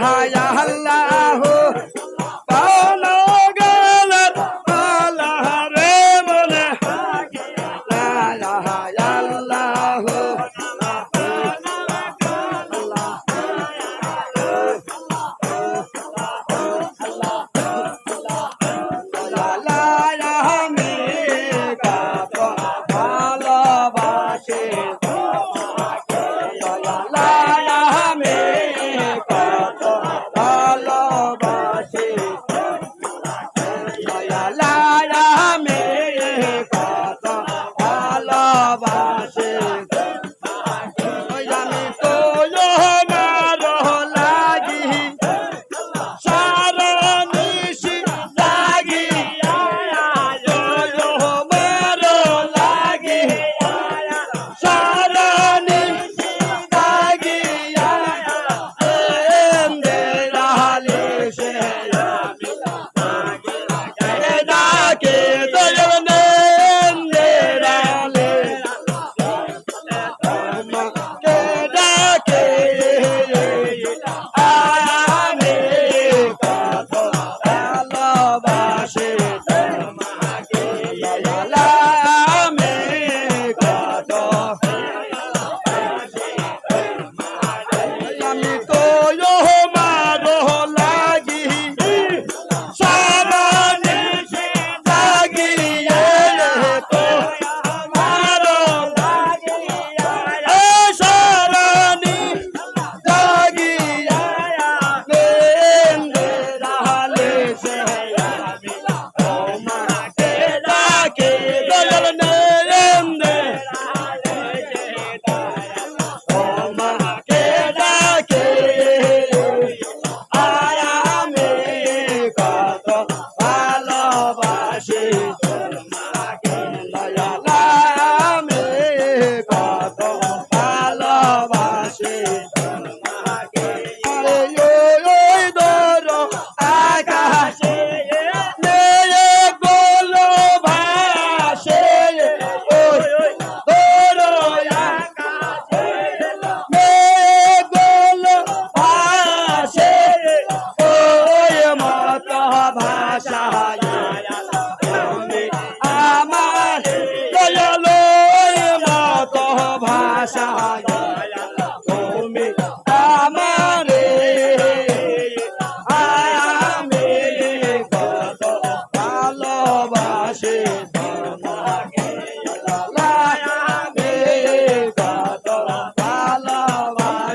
Hi.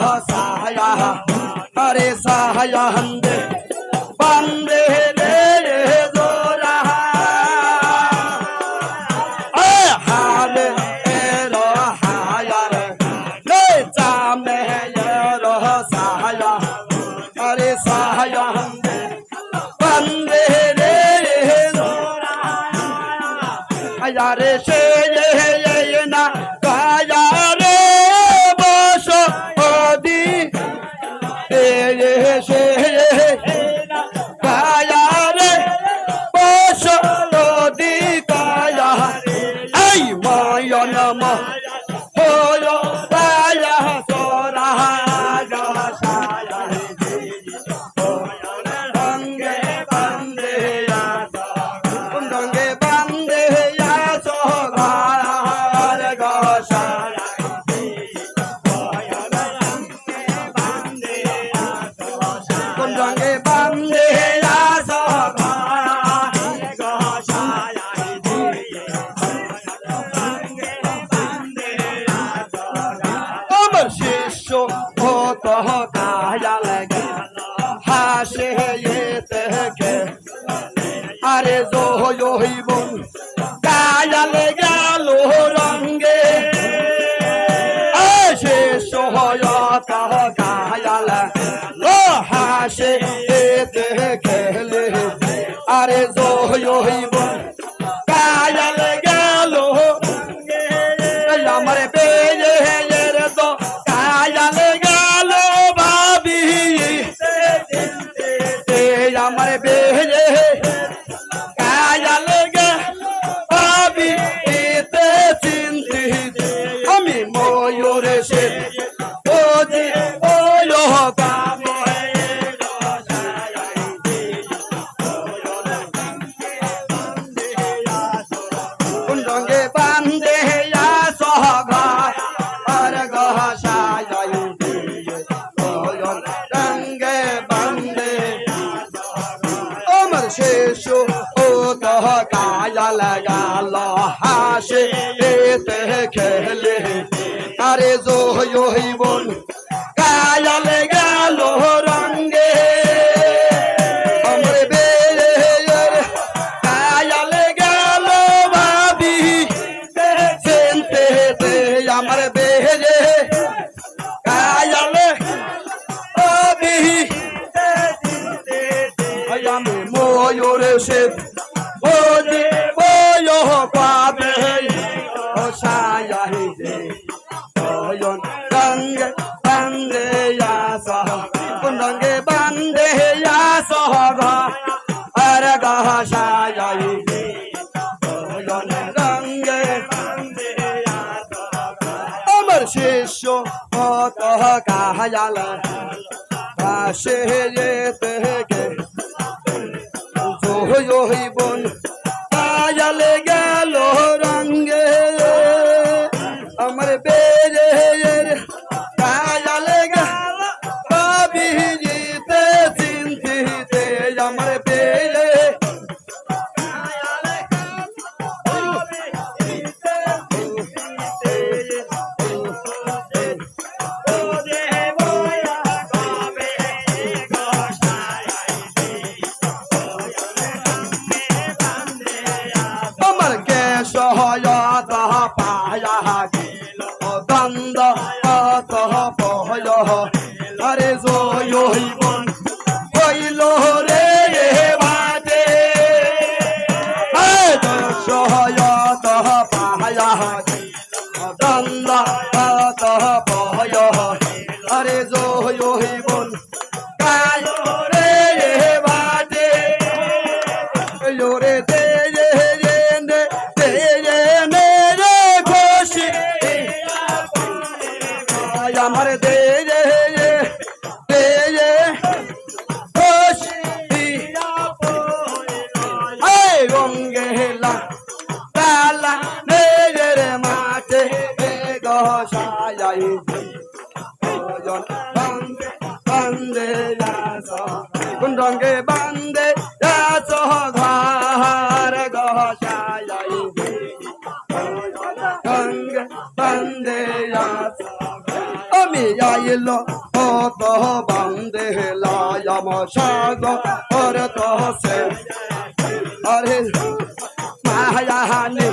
सहाया अरे सहाया हंदे बंदे रे जो रहा हाल रो हाया रे चाम रो सहाया अरे सहाया हंदे बंदे रे जो रहा यार से তো কায়াল হাসে আরে জোহ বন্ধু yeah, yeah. কাহায়ালা ভাসে up. সাগর তো সে আরে মায়া নে